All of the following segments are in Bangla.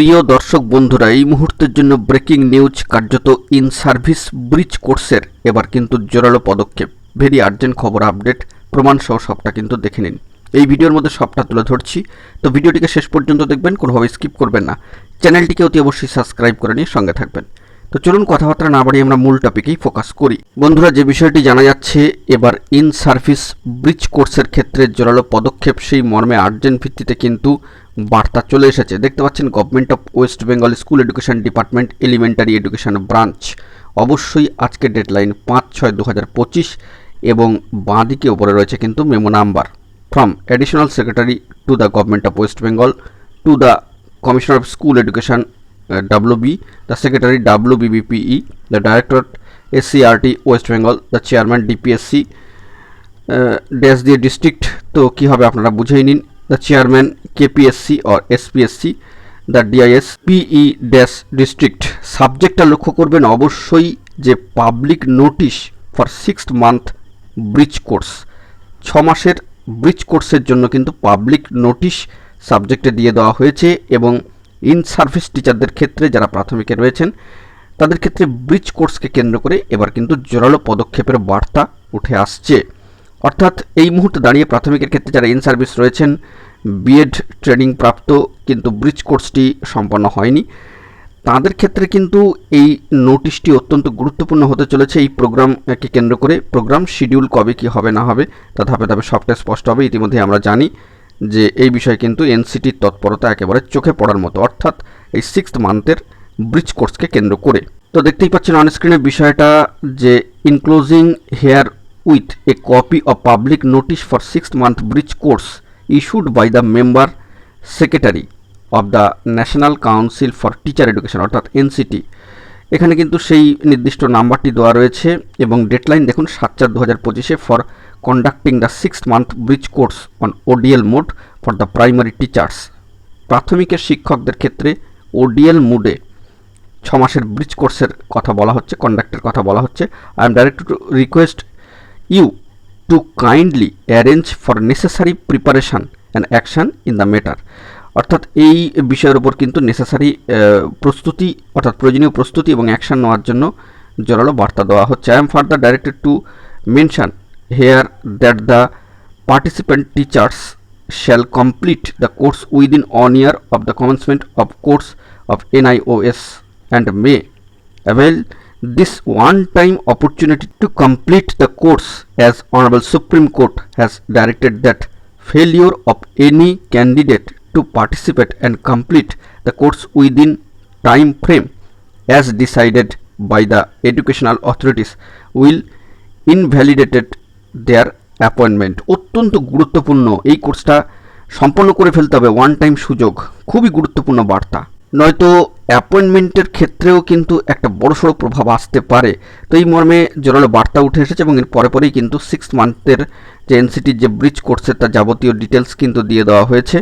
প্রিয় দর্শক বন্ধুরা, এই মুহূর্তের জন্য ব্রেকিং নিউজ কার্যত ইন সার্ভিস ব্রিজ কোর্সের এবার কিন্তু জোরালো পদক্ষেপ। ভেরি আর্জেন্ট খবর আপডেট প্রমাণসহ সবটা কিন্তু দেখে নিন। এই ভিডিওর মধ্যে সবটা তুলে ধরছি। তো ভিডিওটিকে শেষ পর্যন্ত দেখবেন, কোনোভাবে স্কিপ করবেন না। চ্যানেলটিকে অতি অবশ্যই সাবস্ক্রাইব করে নিয়ে সঙ্গে থাকবেন। তো চলুন কথাবার্তা না বাড়িয়ে আমরা মূল টপিকেই ফোকাস করি। বন্ধুরা, যে বিষয়টি জানা যাচ্ছে, এবার ইন সার্ভিস ব্রিজ কোর্সের ক্ষেত্রে জোরালো পদক্ষেপ, সেই মর্মে আর্জেন্ট ভিত্তিতে কিন্তু বার্তা চলে এসেছে। দেখতে পাচ্ছেন government of West Bengal school education department elementary education branch অবশ্যই আজকে ডেডলাইন পাঁচ ছয় দু হাজার পঁচিশ এবং বাঁ দিকে ওপরে রয়েছে কিন্তু memo number from additional secretary to the government of West Bengal to the commissioner of school education WB, the Secretary WBBPE, the Director SCRT West Bengal, the Chairman DPSC, dash দিয়ে ডিস্ট্রিক্ট তো কী হবে আপনারা বুঝেই নিন। The chairman KPSC or SPSC the DIS PE dash district সাবজেক্টটা লক্ষ্য করবেন অবশ্যই যে public notice for six month bridge course ছ মাসের ব্রিজ কোর্সের জন্য কিন্তু পাবলিক নোটিশ সাবজেক্টে দিয়ে দেওয়া হয়েছে এবং ইন সার্ভিস টিচারদের ক্ষেত্রে যারা প্রাথমিকে রয়েছেন, তাদের ক্ষেত্রে ব্রিজ কোর্সকে কেন্দ্র করে এবার কিন্তু জোরালো পদক্ষেপের বার্তা উঠে আসছে। অর্থাৎ এই মুহূর্তে দাঁড়িয়ে প্রাথমিকের ক্ষেত্রে যারা ইন সার্ভিস রয়েছেন বিএড ট্রেনিং প্রাপ্ত, কিন্তু ব্রিজ কোর্সটি সম্পন্ন হয়নি। তাদের ক্ষেত্রে কিন্তু এই নোটিশটি অত্যন্ত গুরুত্বপূর্ণ হতে চলেছে। এই প্রোগ্রামকে কেন্দ্র করে প্রোগ্রাম শিডিউল কবে কি হবে না হবে, তা ধাপে ধাপে সবটা স্পষ্ট হবে। ইতিমধ্যে আমরা জানি যে এই বিষয়ে কিন্তু এনসিটির তৎপরতা একেবারে চোখে পড়ার মতো। অর্থাৎ এই সিক্সথ মান্থের ব্রিজ কোর্সকে কেন্দ্র করে। তো দেখতেই পাচ্ছেন অন স্ক্রিনে বিষয়টা যে enclosing here with a copy of public notice for six month bridge course issued by the member secretary of the national council for teacher education অর্থাৎ এনসিটি এখানে কিন্তু সেই নির্দিষ্ট নাম্বারটি দেওয়া রয়েছে এবং ডেডলাইন দেখুন সাত চার দু হাজার পঁচিশে for conducting the six month bridge course on ODL mode for the primary teachers প্রাথমিকের শিক্ষকদের ক্ষেত্রে ওডিএল মোডে ছ মাসের ব্রিজ কোর্সের কথা বলা হচ্ছে কন্ডাক্টের কথা বলা হচ্ছে। I am directed to request you to kindly arrange for necessary preparation and action in the matter অর্থাৎ এই বিষয়ের উপর কিন্তু নেসেসারি প্রস্তুতি, অর্থাৎ প্রয়োজনীয় প্রস্তুতি এবং অ্যাকশান নেওয়ার জন্য জোরালো বার্তা দেওয়া হচ্ছে। I am further directed to mention here that the participant teachers shall complete the course within one year of the commencement of course of NIOS and may avail this one-time opportunity to complete the course as Honorable Supreme Court has directed that failure of any candidate to participate and complete the course within time frame as decided by the educational authorities will invalidate their appointment অত্যন্ত গুরুত্বপূর্ণ এই কোর্সটা সম্পন্ন করে ফেলতে হবে ওয়ান টাইম সুযোগ। খুবই গুরুত্বপূর্ণ বার্তা। নয়তো অ্যাপয়েন্টমেন্টের ক্ষেত্রেও কিন্তু একটা বড়সড় প্রভাব আসতে পারে। তো এই মর্মে জোরালো বার্তা উঠে এসেছে এবং এর পরে পরেই কিন্তু সিক্স মান্থের যে এনসিটির যে ব্রিজ কোর্সের তার যাবতীয় ডিটেলস কিন্তু দিয়ে দেওয়া হয়েছে।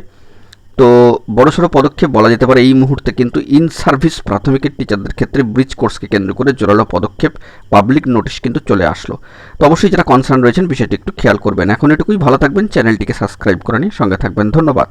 তো বড়সড় পদক্ষেপ বলা যেতে পারে এই মুহূর্তে কিন্তু ইন সার্ভিস প্রাথমিকের টিচারদের ক্ষেত্রে ব্রিজ কোর্সকে কেন্দ্র করে জোরালো পদক্ষেপ পাবলিক নোটিশ কিন্তু চলে আসলো। তো অবশ্যই যারা কনসার্ন রয়েছেন বিষয়টি একটু খেয়াল করবেন। এখন এটুকুই, ভালো থাকবেন, চ্যানেলটিকে সাবস্ক্রাইব করে নিয়ে সঙ্গে থাকবেন, ধন্যবাদ।